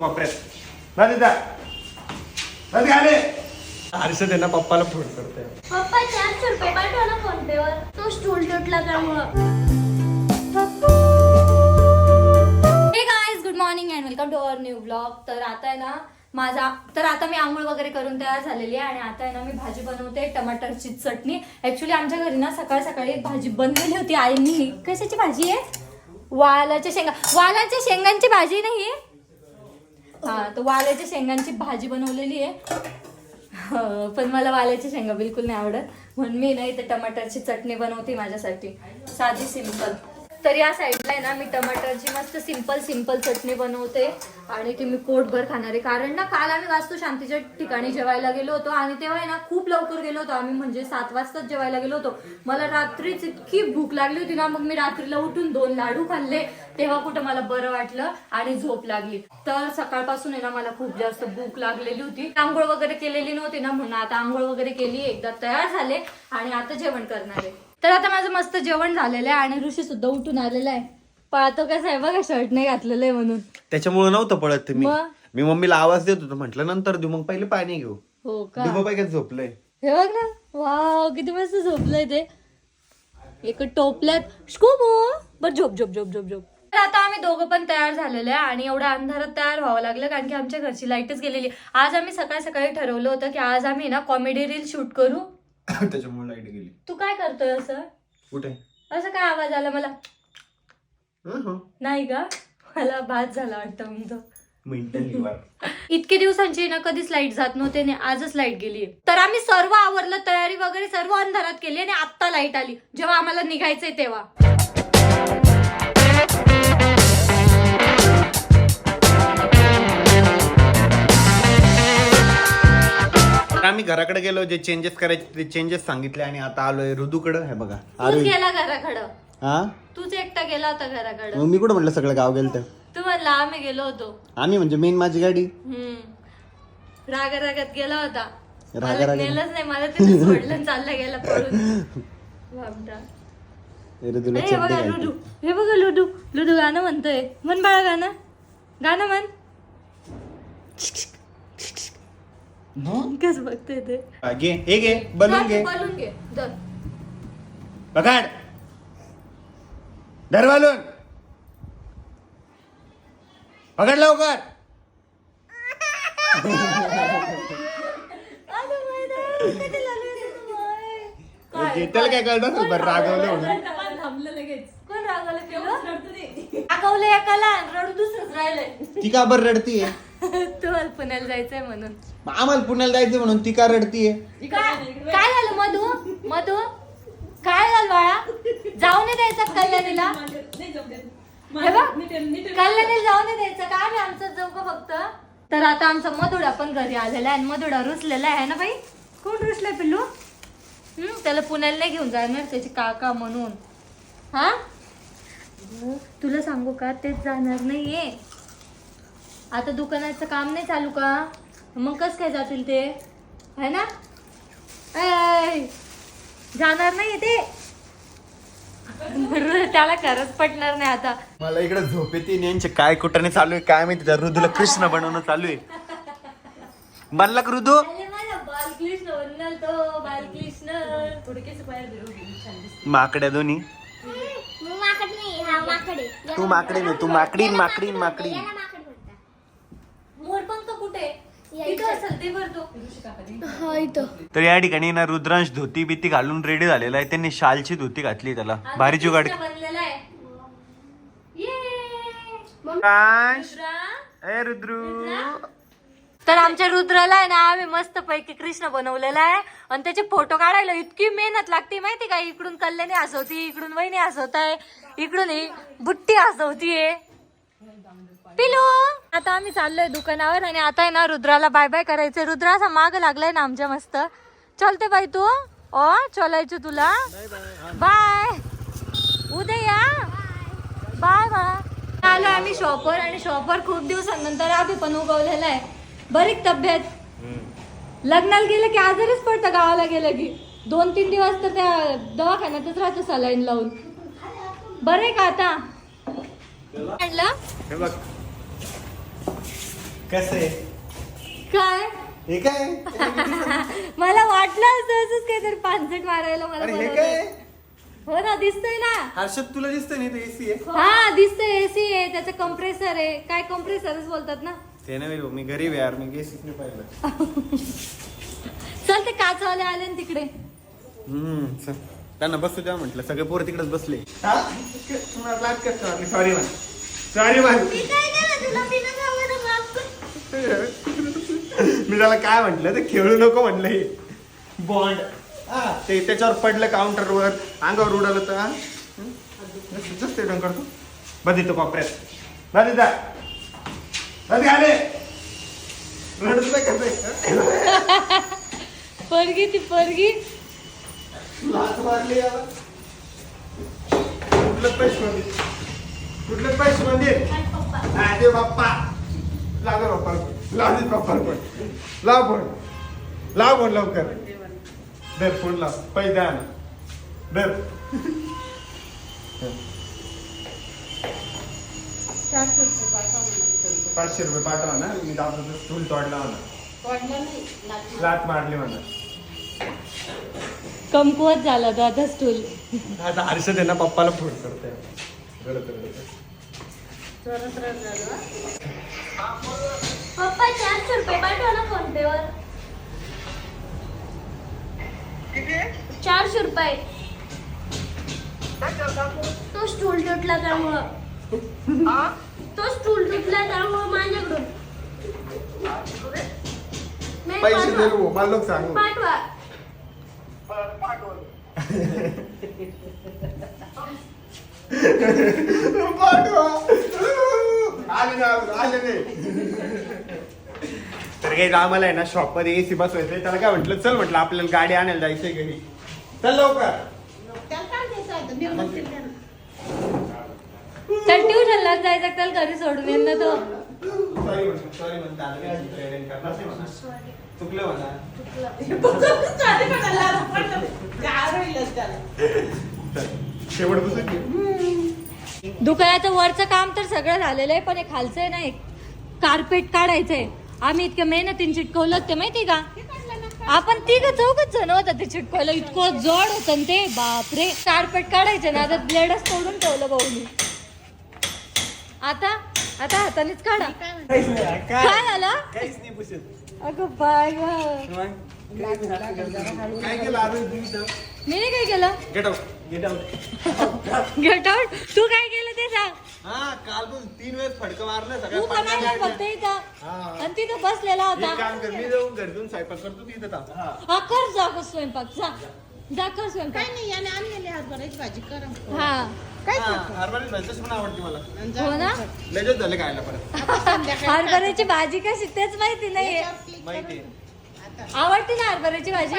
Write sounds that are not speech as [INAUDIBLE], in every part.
तिथं ना तिथं आले. पप्पाला फोन करते पप्पा चारशे रुपये पाठवा ना फोन पे वर तो स्टूल तुटला त्यामुळं हे good morning and welcome to our new blog तर आता आहे ना माझा तर आता मी आंघोळ वगैरे करून तयार झालेली आहे आणि आता आहे ना मी भाजी बनवते टमाटरची चटणी. ऍक्च्युली आमच्या घरी ना सकाळ सकाळी भाजी बनलेली होती आईनी. कशाची भाजी आहे? वालाच्या शेंगा वालाच्या शेंगांची भाजी नाही हा तर वालाच्या शेंगांची भाजी बनवलेली आहे. हो, पण मला वालाची शेंगा बिलकुल नाही आवडत. म्हणून मी ना इथे टमाटरची चटणी बनवते माझ्यासाठी. साधी सिंपल तर या साईडला आहे ना मी टमाटरची मस्त सिंपल सिंपल चटणी बनवते. आणि ती मी पोटभर खाणार आहे. कारण ना काल आम्ही वास्तू शांतीच्या ठिकाणी जेवायला गेलो होतो आणि तेव्हा आहे ना खूप लवकर गेलो होतो. आम्ही म्हणजे सात वाजताच जेवायला गेलो होतो. मला रात्रीच इतकी भूक लागली होती ना मग मी रात्रीला उठून दोन लाडू खाल्ले. तेव्हा कुठं मला बरं वाटलं आणि झोप लागली. तर सकाळपासून आहे ना मला खूप जास्त भूक लागलेली होती. आंघोळ वगैरे केलेली नव्हती ना म्हणून आता आंघोळ वगैरे केली एकदा तयार झाले आणि आता जेवण करणार आहे. तर आता माझं मस्त जेवण झालेलं आहे आणि ऋषी सुद्धा उठून आलेला आहे. पाहतो कसं आहे बघा शर्ट नाही घातलेलं आहे म्हणून. त्याच्यामुळे नव्हतं पळत ते मी. मग? मी मम्मीला आवाज देत होतो म्हटलं नंतर देऊ मग पहिले पाणी घेऊ. हो का? डिबो झोपलंय. हे बघ ना वाव किती मस्त झोपलंय ते. एक टोपल्यात. स्कूबो बर झोप झोप झोप झोप झोप. तर आता आम्ही दोघं पण तयार झालेलो आहे आणि एवढ्या अंधारात तयार व्हावं लागलं कारण की आमच्या घरची लाईटच गेलेली आज आम्ही सकाळी सकाळी ठरवलं होतं की आज आम्ही ना कॉमेडी रील शूट करू. [COUGHS] त्याच्यामुळे लाइट गेली. तू काय करतोय असं? कुठे? असं काय आवाज आला मला? हं, हं. नाही का मला भात झाला वाटतं मग तो मिनिटं लिव्हार इतके दिवसांची ना कधीच लाइट जात नव्हते आणि आजच लाइट गेली तर आम्ही सर्व आवरलं तयारी वगैरे सर्व अंधारात केली आणि आत्ता लाइट आली. जेव्हा आम्हाला निघायचंय तेव्हा. आम्ही घराकडे गेलो जे चेंजेस करायचे ते चेंजेस सांगितले आणि आता आलोय ऋदूकडे हे बघा तूच अरे गेला घराकडं. हा? तूच एकटा गेला होता घराकडं. मग मी कुठं म्हटलं सगळं गाव गेलं तर तू म्हणला आम्ही गेलो होतो. आम्ही म्हणजे मेन माझी गाडी? हम्म. रागा रागात गेला होता. रागा मला रागात? नेलंच नाही मला तिथे [LAUGHS] सोडलं आणि चालला गेला पळून. बापटा. ऋदूला अरे, हे बघा. लुडू. हे बघा लुडू. लुडू गाणं म्हणतोय. म्हण बाळा गाणं. गाणं म्हण. कस बघतोय ते घे हे घे बनवून घे बलून घे धर. पकड धर बालून पकड लवकर तुम्हाला? काय? असेल बरं रागवलं म्हणून कोण रागावलं केलं? रागावलं एकाला रडू दुसरंच राहिलंय ती का बरं रडतीये [LAUGHS] तुम्हाला पुण्याला जायचंय म्हणून. मग आम्हाला पुण्याला जायचं म्हणून ती का रडतीये? काय काय झालं मधू? मधू? काय झालं बाळा? जाऊ नाही द्यायचं कल्याणीला? हे बघ, कल्याणीला जाऊ नाही द्यायचं का? आम्ही आमचं जाऊ का फक्त? तर आता आमचा मधुडा पण घरी आलेला आहे आणि मधुडा रुसलेला आहे ना बाई? कोण रुसलाय पिल्लू? हम्म त्याला पुण्याला नाही घेऊन जाणार त्याचे काका म्हणून. हा हो, तुला सांगू का? तेच जाणार नाहीये. आता दुकानाचं काम नाही चालू का? मग कस काय जातील ते? है ना? ऐ, जाणार नाही ते. [LAUGHS] त्याला खरंच पटणार नाही आता. मला इकडे झोप येते यांचे काय कुठाने चालू आहे काय माहिती त्या ऋदूला कृष्ण बनवणं चालू आहे. बनला का ऋदू बालकृष्ण बनणार तो बालकृष्ण. बाहेर माकड्या दोन्ही. माकड नाही हा माकडे तू माकडी नाही तू माकडीन माकडीन माकडी. याला माकड म्हणतात मोरपंख कुठे इथं असेल ते भरतो हा इथं. तर या ठिकाणी ना रुद्रांश धोती बिती घालून रेडी झालेला आहे. त्यांनी शालची धोती घातली त्याला. भारी जुगाड रुद्रा. ए रुद्रू. तर आमच्या रुद्राला आहे ना आम्ही मस्त पैकी कृष्ण बनवलेला आहे. आणि त्याचे फोटो काढायला इतकी मेहनत लागते माहिती का? इकडून कल्याणी हसवती इकडून वहिनी हसवत आहे इकडून ही बुट्टी हसवतीये. पिलू आता आम्ही चाललोय दुकानावर आणि आता आहे ना रुद्राला बाय बाय करायचंय. रुद्रा असा माग लागलाय ना आमच्या मस्त. चलते बाई तू. ओ चलायचं तुला. बाय. उद्या या. Bye bye. आलो आम्ही शॉपवर आणि शॉपवर खूप दिवसांनंतर आम्ही पण उगवलेला आहे. बरीच तब्येत. लग्नाला गेलं की आजारच पडतं गावाला गेलं की. दोन तीन दिवस तर त्या दवाखान्यातच राहतो सलाईन लावून. बरं का आता? हे बघ. कसं आहे? काय? हे काय? मला वाटलं असंच काहीतरी पानसट मारायला मला अरे हे बोलवलंय. काय? हो ना दिसतंय ना. हर्षद तुला दिसतंय नाही ते एसी आहे? हा. दिसतंय एसी आहे त्याचं कंप्रेसर आहे. काय कंप्रेसरच बोलतात ना? ते नाही मी गरीब आहे यार मी एसीच नाही पाहिलं. चल ते काचवाले आले ना तिकडे. हम्म चल. त्यांना बसू द्या म्हटलं. सगळे पोरं तिकडेच बसले. सॉरी मॅन सॉरी मी काय केलं तुला बिना सांगून माफ कर. मी त्याला काय म्हटलं ते खेळू नको म्हटलं हे. बॉन्ड. ते त्याच्यावर पडलं काउंटरवर अंगावर उडालं तर हा? ते कॉपऱ्यात. आले रडत नाही कसं परगी ती परगी. लाच मारली याला. पैसे मंदिर कुठलं पैसे मंदिर हा ते बाप्पा. लाग बाप्पा. लाव दे बाप्पा पण. लाव फोन लाव फोन लवकर. दर फोन लाव. द्या ना दर पाचशे रुपये पाठवा ना. मी दाखवतो स्टूल तोडला म्हणा लात मारली. म्हणा. कमकुवत झाला तो आता स्टूल आता हर्षद आहे ना पप्पाला फोन करते. रडत रडत. पप्पा चारशे रुपये पाठवा ना फोन पे वर. चारशे रुपये. तो स्टूल तुटला त्यामुळं. तो स्टूल तुटला त्यामुळं माझ्याकडून. पैसे. दे मला लोक सांगू. पाठवा. पाठवा. आले ना आले नाही तर काही आम्हाला आहे ना शॉपमध्ये एसी बसवायचंय त्याला काय म्हटलं चल म्हटलं आपल्याला गाडी आणायला जायचंय घरी. चल लवकर. चल ट्युशनला जायचं त्याला घरी सोडून येईन ना तो. सॉरी म्हणतो सॉरी म्हणतो आता काय ट्रेनिंग करणार नाही म्हणा. चुकलं म्हणा. [LAUGHS] चल, शेवट बसून घे. दुकानाचं वरचं काम तर सगळं झालेलं आहे पण हे खालचं आहे ना एक कार्पेट काढायचंय. आम्ही इतक्या मेहनतीने चिटकवलं ते माहिती का? आपण तिघ चौकच जण होतं ते चिटकवलं इतकं जड होतं ना ते. बापरे. कार्पेट काढायचं ना आता ब्लेडच तोडून ठेवलं भाऊनी. आता आता हातानेच काढा. नाही, काय? काय झालं? काहीच नाही पुसत अगं बाय गं. काय केलं? अजून तुम्ही इथं? मी नाही काय केलं? [LAUGHS] गेट आउट तू काय केलं ते सांग. हा काल पण तीन वेळेस फडकं मारलं तू फक्त इथं. हा. आणि तिथं बसलेला एक होता काम कर मी जाऊन घरी जाऊन स्वयंपाक करतो तिथं थांब. हा. हा कर जा गं स्वयंपाक जा. जा कर काय स्वयंपाक नाही याने आणलेली हरभऱ्याची भाजी करा. हा. काय हा, हरभऱ्याची भाजी तशी पण आवडते मला. हो ना? लगेच झाले खायला परत. हरभऱ्याची भाजी कशी तेच माहिती आहे. आवडते ना हरभऱ्याची भाजी?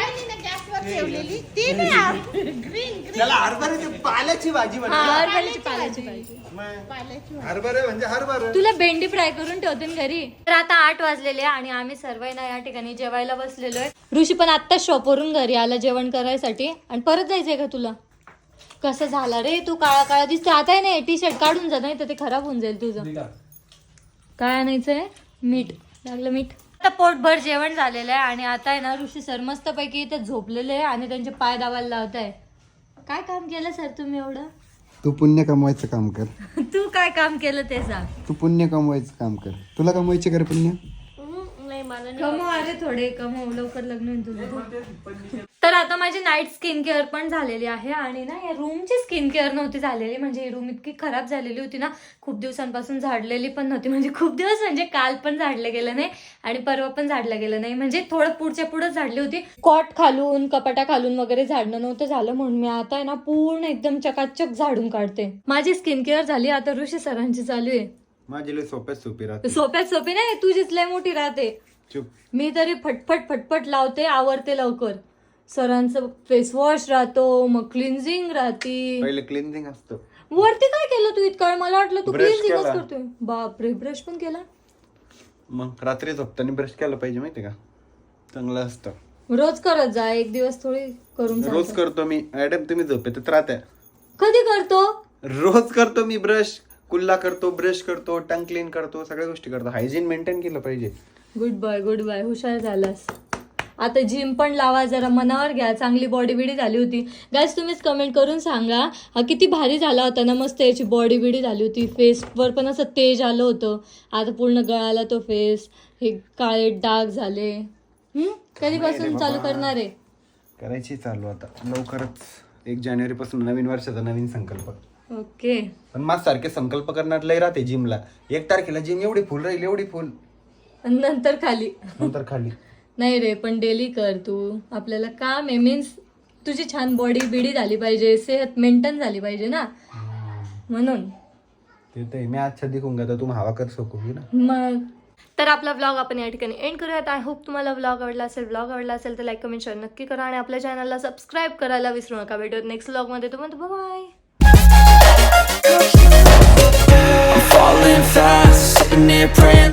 गॅसवर ठेवलेली. ती नाही ग्रीन ग्रीन त्याला हरभऱ्याची पाल्याची भाजी हा म्हणतात हरभऱ्याची पाल्याची भाजी. मग पाल्याची भाजी. हरभरे म्हणजे हरभरे. तुला भेंडी फ्राय करून ठेवते ना घरी. तर आता आठ वाजलेले आहे आणि आम्ही सर्व ना या ठिकाणी जेवायला बसलेलो आहे. ऋषी पण आत्ता शॉपवरून घरी आला जेवण करायसाठी. आणि परत जायचंय का तुला? कसं झालं? रे तू काळा काळा दिसते आता आहे ना टी शर्ट काढून जा नाही तर ते खराब होऊन जाईल तुझं. काय आणायचंय? मीठ. लागलं मीठ. आता पोटभर जेवण झालेलं आहे आणि आता आहे ना ऋषी सर मस्तपैकी इथे झोपलेले आहे आणि त्यांचे पाय दाबायला लावत आहे. काय काम केलं सर तुम्ही एवढं? तू पुण्य कमवायचं काम कर. [LAUGHS] तू काय काम केलं ते सांग. तू पुण्य कमवायचं काम कर. तुला कमवायचे कर पुण्य? मला कमव अरे थोडे कमव लवकर लग्न होईल तुझं तर आता माझी नाईट स्किन केअर पण झालेली आहे आणि ना या रूमची स्किन केअर नव्हती झालेली. म्हणजे ही रूम इतकी खराब झालेली होती ना खूप दिवसांपासून झाडलेली पण नव्हती. म्हणजे खूप दिवस म्हणजे काल पण झाडलं गेलं नाही आणि परवा पण झाडलं गेलं नाही. म्हणजे थोडं पुढच्या पुढे झाडली होती. कॉट खालून कपाटा खालून वगैरे झाडणं नव्हतं झालं म्हणून मी आता आहे ना पूर्ण एकदम चकाचक झाडून काढते. माझी स्किन केअर झाली. आता ऋषी सरांची चालू आहे. माझी सोप्यात सोपी राहते. सोप्यात सोपी नाही तुझीच लय मोठी राहते. मी तरी फटफट फटफट लावते आवरते लवकर. सरांचं फेस वॉश राहतो मग क्लिन्झिंग राहते. पहिले क्लिन्झिंग असतं. वरती काय केलं तू इतकं? मला वाटलं तू Brush क्लिन्झिंगच केला. करतोय. बापरे ब्रश पण केला? मग रात्री झोपताना ब्रश केला पाहिजे माहिती का? चांगलं असतं. रोज करत जा एक दिवस थोडी करून रोज. करतो मी. मॅडम तुम्ही झोपेतच राहत्या कधी करतो? रोज करतो मी ब्रश कुल्ला करतो ब्रश करतो टंग क्लीन करतो सगळ्या गोष्टी करतो. हायजीन मेंटेन केलं पाहिजे. गुड बाय गुड बाय हुशार झालास. आता जिम पण लावा जरा मनावर घ्या. चांगली बॉडी बिडी झाली होती. गाईज तुम्हीच कमेंट करून सांगा हा किती भारी झाला होता ना मस्त याची बॉडी बिडी झाली होती. फेसवर पण असं तेज आलं होतं. आता पूर्ण गळाला तो फेस हे काळे डाग झाले? कधीपासून चालू करणार आहे? करायची चालू आता. लवकरच. एक जानेवारी पासून नवीन वर्षाचा नवीन संकल्प. ओके पण माझ सारखे संकल्प करणार लय राहते जिमला एक तारखेला जिम एवढी फुल राहील एवढी फुल नंतर खाली. नंतर खाली. नाही रे पण डेली कर तू. आपल्याला काम आहे. मीन्स तुझी छान बॉडी बिडी झाली पाहिजे सेहत मेंटेन झाली पाहिजे ना. म्हणून. ते तर आहे. मैं अच्छा दिखूंगा तर तुम हवा कर सकोगी ना? मग. तर आपला व्लॉग आपण या ठिकाणी एंड करूयात. आय होप तुम्हाला व्लॉग आवडला असेल व्लॉग आवडला असेल तर लाईक कमेंट शेअर नक्की करा आणि आपल्या चॅनलला सबस्क्राईब करायला विसरू नका. भेटूयात नेक्स्ट व्लॉगमध्ये तुम्हाला bye I'm falling fast, sitting here praying.